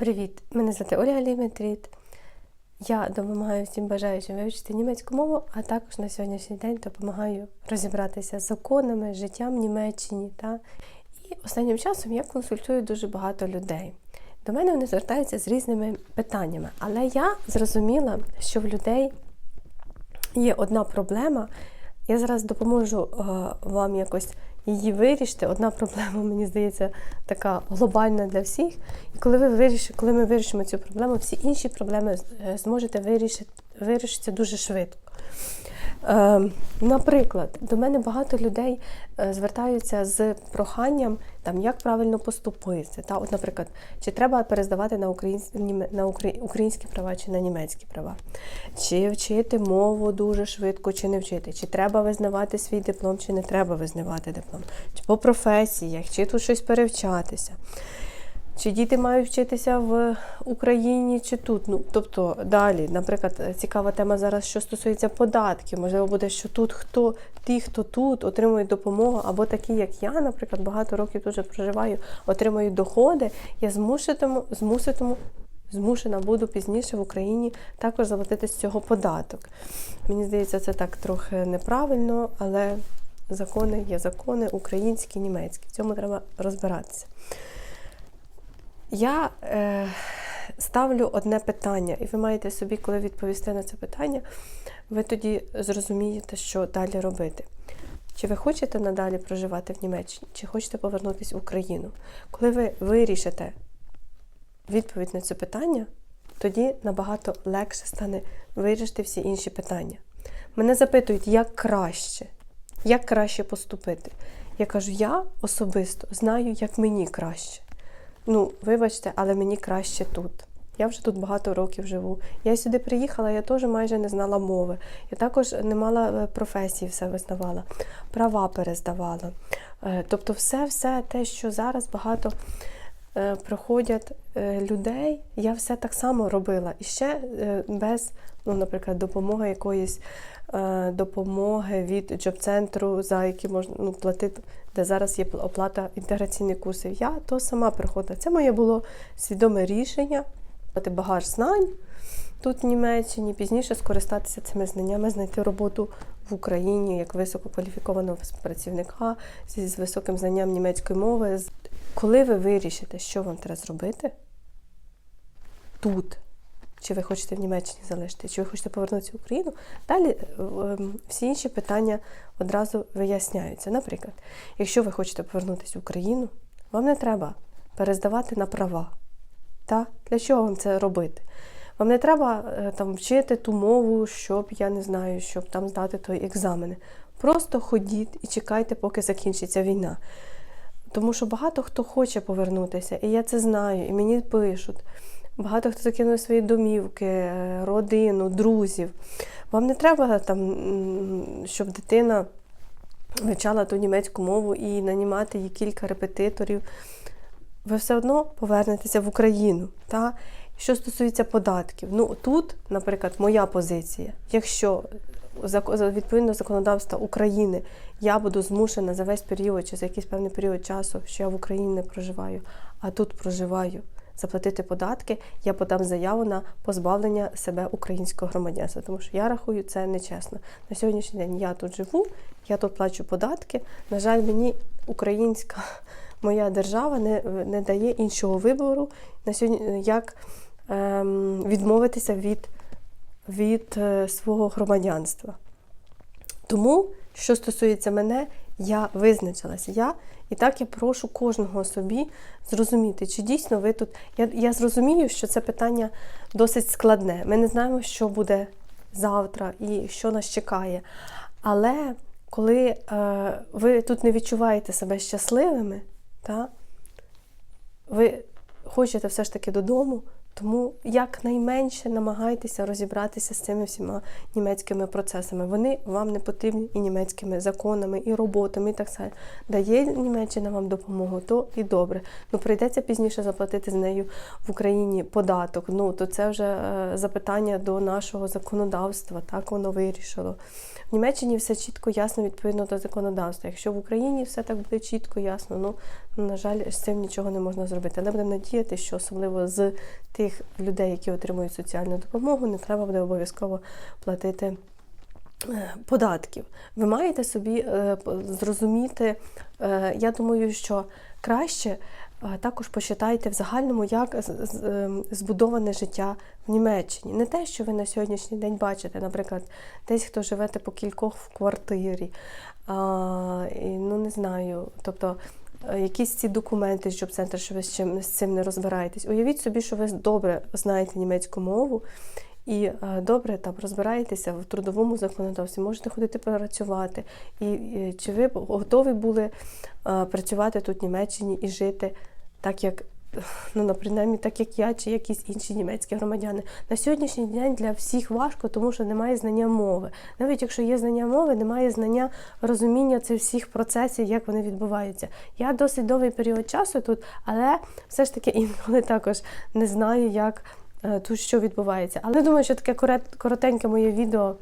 Привіт! Мене звати Ольга Ліметріт. Я допомагаю всім бажаючим вивчити німецьку мову, а також на сьогоднішній день допомагаю розібратися з законами, життям в Німеччині. Та? І останнім часом я консультую дуже багато людей. До мене вони звертаються з різними питаннями, але я зрозуміла, що в людей є одна проблема. Я зараз допоможу е, вам якось її вирішити. Одна проблема, мені здається, така глобальна для всіх. І коли ви вирішите, коли ми вирішимо цю проблему, всі інші проблеми е, зможете вирішити вирішитися дуже швидко. Е, наприклад, до мене багато людей е, звертаються з проханням, там, як правильно поступити. Та? От, наприклад, чи треба перездавати на, українсь... на укра- українські права чи на німецькі права, чи вчити мову дуже швидко, чи не вчити, чи треба визнавати свій диплом, чи не треба визнавати диплом, чи по професіях, чи тут щось перевчатися. Чи діти мають вчитися в Україні чи тут? Ну тобто далі, наприклад, цікава тема зараз, що стосується податків. Можливо, буде, що тут хто ті, хто тут отримують допомогу, або такі, як я, наприклад, багато років тут вже проживаю, отримують доходи. Я змуситиму, змуситиму, змушена буду пізніше в Україні також заплатити з цього податок. Мені здається, це так трохи неправильно, але закони є закони, українські, німецькі. В цьому треба розбиратися. Я е, ставлю одне питання, і ви маєте собі, коли відповісти на це питання, ви тоді зрозумієте, що далі робити. Чи ви хочете надалі проживати в Німеччині, чи хочете повернутися в Україну? Коли ви вирішите відповідь на це питання, тоді набагато легше стане вирішити всі інші питання. Мене запитують, як краще, як краще поступити. Я кажу, я особисто знаю, як мені краще. Ну, вибачте, але мені краще тут. Я вже тут багато років живу. Я сюди приїхала, я теж майже не знала мови. Я також не мала е, професії, все визнавала, права перездавала. Е, Тобто, все, все те, що зараз багато проходять е, людей, я все так само робила. І ще е, без, ну, наприклад, допомоги якоїсь е, допомоги від джоб-центру, за які можна ну, платити, де зараз є оплата інтеграційних курсів. Я то сама приходила. Це моє було свідоме рішення мати багаж знань тут в Німеччині, пізніше скористатися цими знаннями, знайти роботу в Україні як висококваліфікованого працівника з високим знанням німецької мови. Коли ви вирішите, що вам треба зробити тут, чи ви хочете в Німеччині залишити, чи ви хочете повернутися в Україну, далі е, ем, всі інші питання одразу виясняються. Наприклад, якщо ви хочете повернутися в Україну, вам не треба перездавати на права. Та? Для чого вам це робити? Вам не треба е, там вчити ту мову, щоб я не знаю, щоб там здати той екзамени. Просто ходіть і чекайте, поки закінчиться війна. Тому що багато хто хоче повернутися, і я це знаю, і мені пишуть. Багато хто закинув свої домівки, е, родину, друзів. Вам не треба там, щоб дитина вивчала ту німецьку мову і нанімати їй кілька репетиторів. Ви все одно повернетеся в Україну. Та? Що стосується податків, ну тут, наприклад, моя позиція. Якщо відповідно законодавства України я буду змушена за весь період чи за якийсь певний період часу, що я в Україні не проживаю, а тут проживаю, заплатити податки, я подам заяву на позбавлення себе українського громадянства, тому що я рахую це нечесно. На сьогоднішній день я тут живу, я тут плачу податки. На жаль, мені українська моя держава не, не дає іншого вибору на сьогодні, як ем, відмовитися від, від е, свого громадянства. Тому, що стосується мене, я визначилася. Я і так я прошу кожного собі зрозуміти, чи дійсно ви тут. Я, я зрозумію, що це питання досить складне. Ми не знаємо, що буде завтра і що нас чекає. Але коли е, ви тут не відчуваєте себе щасливими, та, ви хочете все ж таки додому, Тому якнайменше намагайтеся розібратися з цими всіма німецькими процесами. Вони вам не потрібні і німецькими законами, і роботами, і так далі. Дає Німеччина вам допомогу, то і добре. Ну прийдеться пізніше заплатити з нею в Україні податок. Ну то це вже е, запитання до нашого законодавства. Так воно вирішило. В Німеччині все чітко, ясно, відповідно до законодавства. Якщо в Україні все так буде чітко, ясно, ну на жаль, з цим нічого не можна зробити. Але будемо надіятися, що особливо з тих людей, які отримують соціальну допомогу, не треба буде обов'язково платити е, податків. Ви маєте собі е, зрозуміти, е, я думаю, що краще також почитайте в загальному, як збудоване життя в Німеччині. Не те, що ви на сьогоднішній день бачите, наприклад, десь хто живете по кількох в квартирі, а, ну не знаю, тобто. Е, Якісь ці документи, щоб центр, що ви з чим з цим не розбираєтесь. Уявіть собі, що ви добре знаєте німецьку мову і е, добре там розбираєтеся в трудовому законодавстві, можете ходити працювати. І, чи ви готові були е, працювати тут в Німеччині і жити так, як ну, на принаймні, так як я, чи якісь інші німецькі громадяни. На сьогоднішній день для всіх важко, тому що немає знання мови. Навіть якщо є знання мови, немає знання розуміння цих всіх процесів, як вони відбуваються. Я досить довгий період часу тут, але все ж таки інколи також не знаю, як е, тут що відбувається. Але думаю, що таке коротеньке моє відео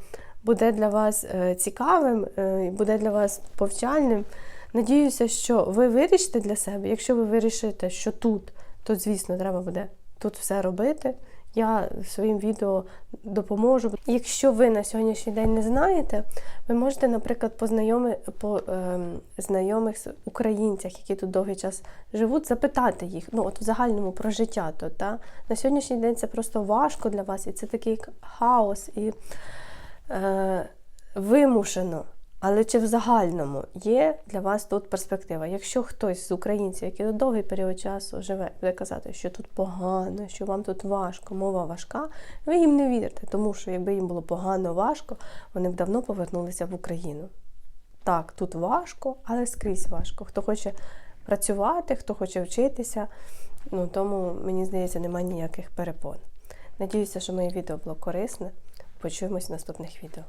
буде для вас е, цікавим, е, буде для вас повчальним. Надіюся, що ви вирішите для себе. Якщо ви вирішите, що тут, то звісно, треба буде тут все робити. Я своїм відео допоможу. Якщо ви на сьогоднішній день не знаєте, ви можете, наприклад, по ем, знайомих з українцях, які тут довгий час живуть, запитати їх, ну от в загальному про життя тут. Та? На сьогоднішній день це просто важко для вас, і це такий хаос і е, вимушено. Але чи в загальному є для вас тут перспектива? Якщо хтось з українців, який довгий період часу живе, буде казати, що тут погано, що вам тут важко, мова важка, ви їм не вірите, тому що якби їм було погано, важко, вони б давно повернулися в Україну. Так, тут важко, але скрізь важко. Хто хоче працювати, хто хоче вчитися, ну тому мені здається, немає ніяких перепон. Надіюся, що моє відео було корисне. Почуємось в наступних відео.